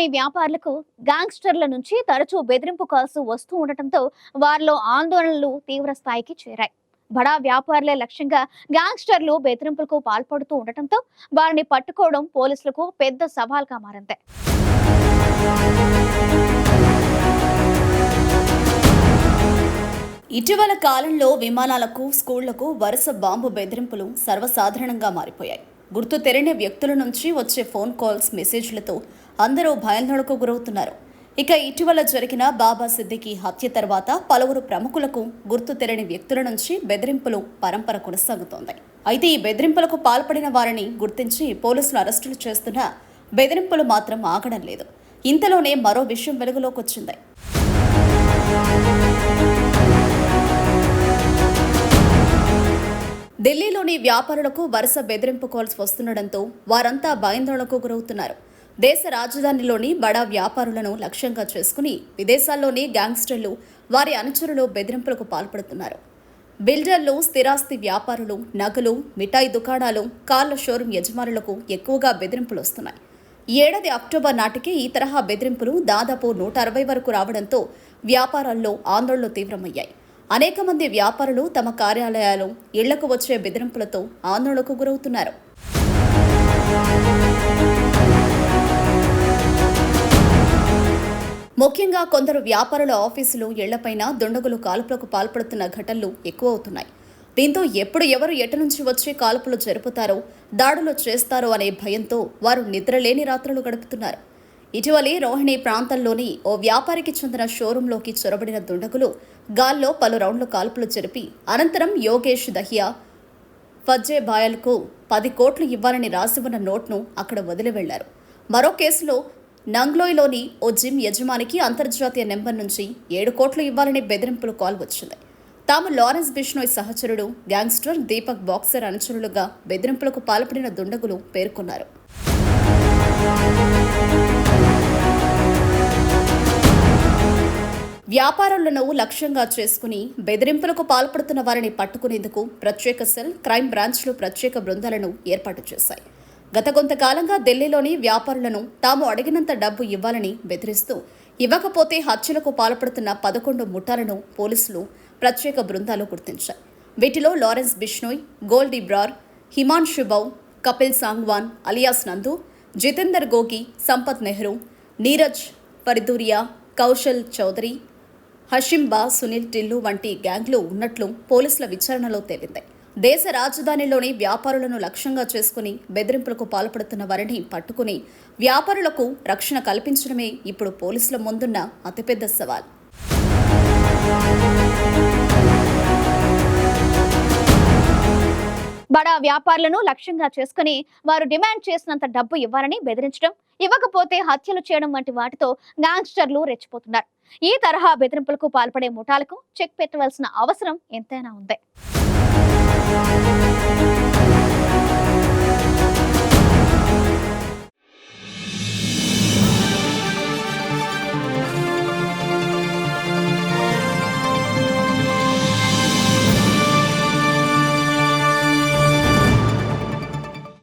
ఢిల్లీలోని వ్యాపారులకు గ్యాంగ్స్టర్ల నుంచి తరచూ బెదిరింపు కాల్స్ వస్తూ ఉండటంతో వారిలో ఆందోళనలు తీవ్ర స్థాయికి చేరాయి. బడా వ్యాపారులే లక్ష్యంగా గ్యాంగ్స్టర్లు బెదిరింపులకు పాల్పడుతూ ఉండటంతో వారిని పట్టుకోవడం పోలీసులకు పెద్ద సవాల్గా మారింది. ఇటీవల కాలంలో విమానాలకు స్కూళ్ళకు వరుస బాంబు బెదిరింపులు సర్వసాధారణంగా మారిపోయాయి. గుర్తు తెలియని వ్యక్తుల నుంచి వచ్చే ఫోన్ కాల్స్ మెసేజ్లతో అందరూ భయాందోళనకు గురవుతున్నారు. ఇక ఇటీవల జరిగిన బాబా సిద్దికి హత్య తర్వాత పలువురు ప్రముఖులకు గుర్తు తెలియని వ్యక్తుల నుంచి బెదిరింపులు పరంపర కొనసాగుతోంది. అయితే ఈ బెదిరింపులకు పాల్పడిన వారిని గుర్తించి పోలీసులు అరెస్టులు చేస్తున్నా బెదిరింపులు మాత్రం ఆగడం లేదు. ఇంతలోనే మరో విషయం వెలుగులోకి వచ్చింది. ఢిల్లీలోని వ్యాపారులకు వరుస బెదిరింపు కాల్స్ వస్తుండటంతో వారంతా భయాందోళనకు గురవుతున్నారు. దేశ రాజధానిలోని బడా వ్యాపారులను లక్ష్యంగా చేసుకుని విదేశాల్లోని గ్యాంగ్స్టర్లు వారి అనుచరులు బెదిరింపులకు పాల్పడుతున్నారు. బిల్డర్లు స్థిరాస్తి వ్యాపారులు నగలు మిఠాయి దుకాణాలు కార్ల షోరూం యజమానులకు ఎక్కువగా బెదిరింపులు వస్తున్నాయి. ఏడాది అక్టోబర్ నాటికి ఈ తరహా బెదిరింపులు దాదాపు నూట అరవై వరకు రావడంతో వ్యాపారాల్లో ఆందోళనలు తీవ్రమయ్యాయి. అనేక మంది వ్యాపారులు తమ కార్యాలయాలు ఇళ్ళకు వచ్చే బెదిరింపులతో ఆందోళనకు గురవుతున్నారు. ముఖ్యంగా కొందరు వ్యాపారుల ఆఫీసులు ఇళ్ళపైన దుండగులు కాల్పులకు పాల్పడుతున్న ఘటనలు ఎక్కువ అవుతున్నాయి దీంతో ఎప్పుడు ఎవరు ఎటు నుంచి వచ్చి కాల్పులు జరుపుతారో దాడులు చేస్తారో అనే భయంతో వారు నిద్రలేని రాత్రులు గడుపుతున్నారు. ఇటీవలే రోహిణి ప్రాంతంలోని ఓ వ్యాపారికి చెందిన షోరూంలోకి చొరబడిన దుండగులు గాల్లో పలు రౌండ్లు కాల్పులు జరిపి అనంతరం యోగేష్ దహియా ఫజ్జే బాయల్కు పది కోట్లు ఇవ్వాలని రాసి ఉన్న నోట్ను అక్కడ వదిలి వెళ్ళారు. మరో కేసులో నంగ్లోయ్లోని ఓ జిమ్ యజమానికి అంతర్జాతీయ నెంబర్ నుంచి ఏడు కోట్లు ఇవ్వాలని బెదిరింపులు కాల్ వచ్చింది. తాము లారెన్స్ బిష్నోయ్ సహచరుడు గ్యాంగ్స్టర్ దీపక్ బాక్సర్ అనుచరులుగా బెదిరింపులకు పాల్పడిన దుండగులు పేర్కొన్నారు. వ్యాపారులను లక్ష్యంగా చేసుకుని బెదిరింపులకు పాల్పడుతున్న వారిని పట్టుకునేందుకు ప్రత్యేక సెల్ క్రైమ్ బ్రాంచ్లు ప్రత్యేక బృందాలను ఏర్పాటు చేశాయి. గత కొంతకాలంగా ఢిల్లీలోని వ్యాపారులను తాము అడిగినంత డబ్బు ఇవ్వాలని బెదిరిస్తూ ఇవ్వకపోతే హత్యలకు పాల్పడుతున్న పదకొండు ముఠాలను పోలీసులు ప్రత్యేక బృందాలు గుర్తించాయి. వీటిలో లారెన్స్ బిష్నోయ్ గోల్డీ బ్రార్ హిమాన్షు బౌ కపిల్ సాంగ్వాన్ అలియాస్ నందు జితేందర్ గోగి సంపత్ నెహ్రూ నీరజ్ పరిదూరియా కౌశల్ చౌదరి హషింబా సునీల్ టిల్లు వంటి గ్యాంగ్లు ఉన్నట్లు పోలీసుల విచారణలో తేలింది. దేశ రాజధానిలోని వ్యాపారులను లక్ష్యంగా చేసుకుని బెదిరింపులకు పాల్పడుతున్న వారిని పట్టుకుని వ్యాపారులకు రక్షణ కల్పించడమే ఇప్పుడు పోలీసుల ముందున్న అతిపెద్ద సవాల్. బడా వ్యాపారులను లక్ష్యంగా చేసుకుని వారు డిమాండ్ చేసినంత డబ్బు ఇవ్వాలని బెదిరించడం ఇవ్వకపోతే హత్యలు చేయడం వంటి వాటితో గ్యాంగ్స్టర్లు రెచ్చిపోతున్నారు. ఈ తరహా బెదిరింపులకు పాల్పడే ముఠాలకు చెక్ పెట్టవలసిన అవసరం ఎంతైనా ఉంది. Thank you.